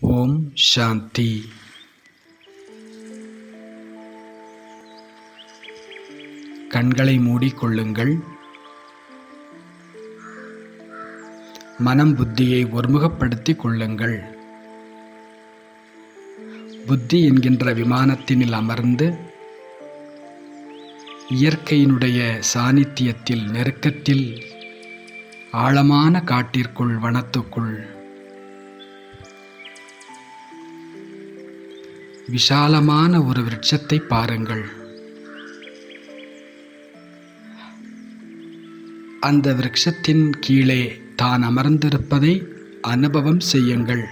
ஓம் சாந்தி. கண்களை மூடிக்கொள்ளுங்கள். மனம் புத்தியை ஒருமுகப்படுத்திக் கொள்ளுங்கள். புத்தி என்கின்ற விமானத்தினில் அமர்ந்து இயற்கையினுடைய சாநித்தியத்தில் நெருக்கத்தில் ஆழமான காட்டிற்குள் வனத்துக்குள் விஷாலமான ஒரு விருட்சத்தை பாருங்கள். அந்த விருட்சத்தின் கீழே தான் அமர்ந்திருப்பதை அனுபவம் செய்யுங்கள்.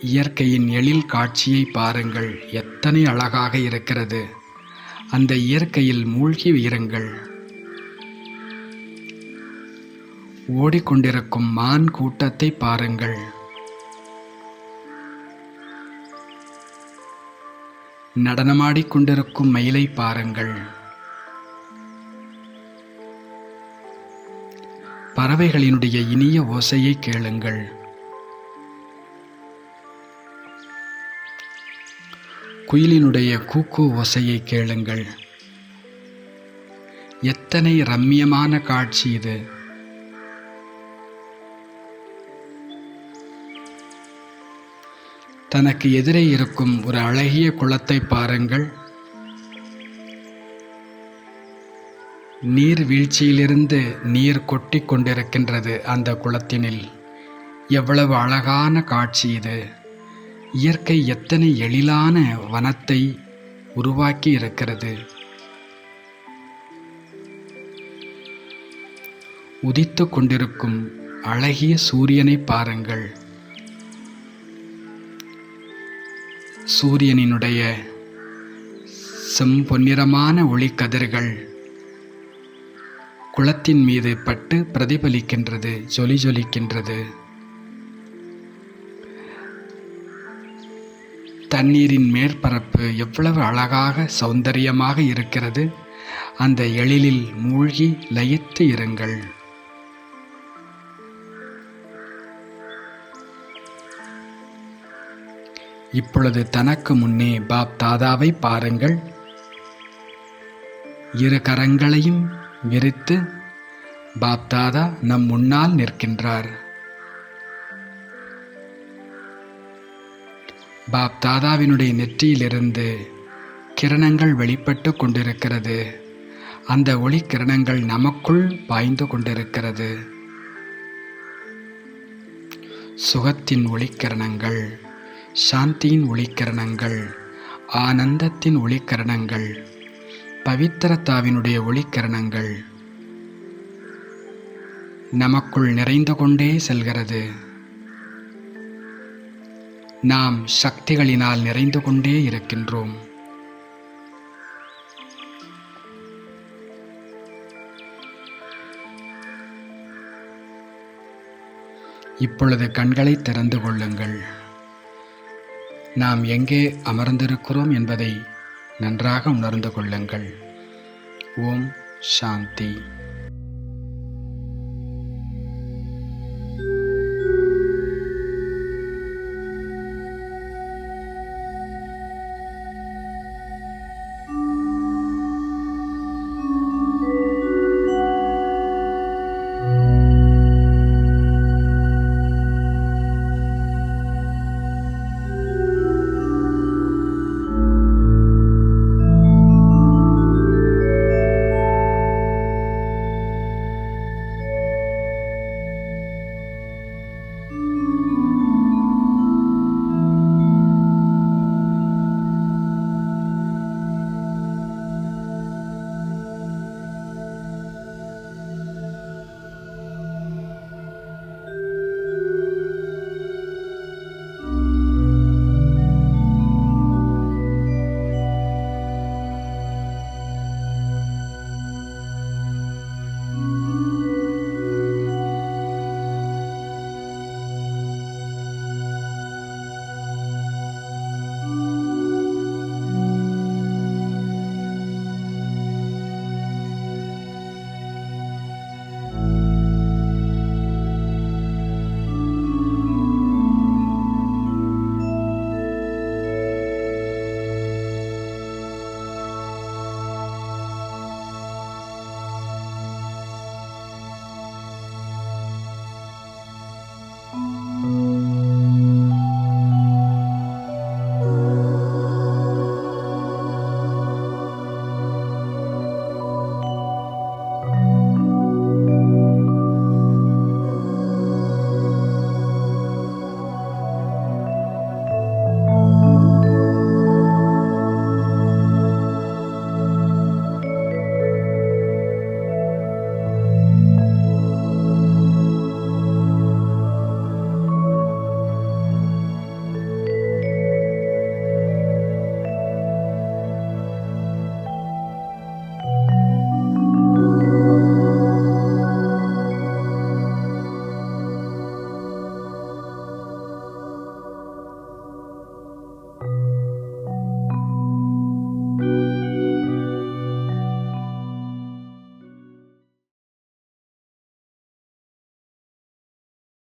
இயற்கையின் எழில் காட்சியை பாருங்கள். எத்தனை அழகாக இருக்கிறது. அந்த இயற்கையில் மூழ்கி இருங்கள் ஓடிக்கொண்டிருக்கும் மான் கூட்டத்தை பாருங்கள். நடனமாடிக்கொண்டிருக்கும் மயிலை பாருங்கள். பறவைகளினுடைய இனிய ஓசையை கேளுங்கள். குயிலினுடைய கூக்கு ஓசையை கேளுங்கள். எத்தனை ரம்மியமான காட்சி இது. தனக்கு எதிரே இருக்கும் ஒரு அழகிய குளத்தை பாருங்கள். நீர் வீழ்ச்சியிலிருந்து நீர் கொட்டி கொண்டிருக்கின்றது அந்த குளத்தினில். எவ்வளவு அழகான காட்சி இது. இயற்கை எத்தனை எழிலான வனத்தை உருவாக்கி இருக்கிறது. உதித்து கொண்டிருக்கும் அழகிய சூரியனை பாருங்கள். சூரியனினுடைய செம்பொன்னிறமான ஒளிக்கதிர்கள் குளத்தின் மீது பட்டு பிரதிபலிக்கின்றது ஜொலி ஜொலிக்கின்றது தண்ணீரின் மேற்பரப்பு எவ்வளவு அழகாக சௌந்தரியமாக இருக்கிறது அந்த எழிலில் மூழ்கி லயித்து இருங்கள். இப்பொழுது தனக்கு முன்னே பாப் தாதாவை பாருங்கள். இரு கரங்களையும் விரித்து பாப் தாதா நம் முன்னால் நிற்கின்றார். பாப் தாதாவினுடைய நெற்றியிலிருந்து கிரணங்கள் வெளிப்பட்டு கொண்டிருக்கிறது. அந்த ஒளி கிரணங்கள் நமக்குள் பாய்ந்து கொண்டிருக்கிறது. சுகத்தின் ஒளிக்கிரணங்கள் சாந்தியின் ஒளிக்கரணங்கள் ஆனந்தத்தின் ஒளிக்கரணங்கள் பவித்திரத்தாவினுடைய ஒளிக்கரணங்கள் நமக்குள் நிறைந்து கொண்டே செல்கிறது. நாம் சக்திகளினால் நிறைந்து கொண்டே இருக்கின்றோம். இப்பொழுது கண்களை திறந்து கொள்ளுங்கள். நாம் எங்கே அமர்ந்திருக்கிறோம் என்பதை நன்றாக உணர்ந்து கொள்ளுங்கள். ஓம் சாந்தி.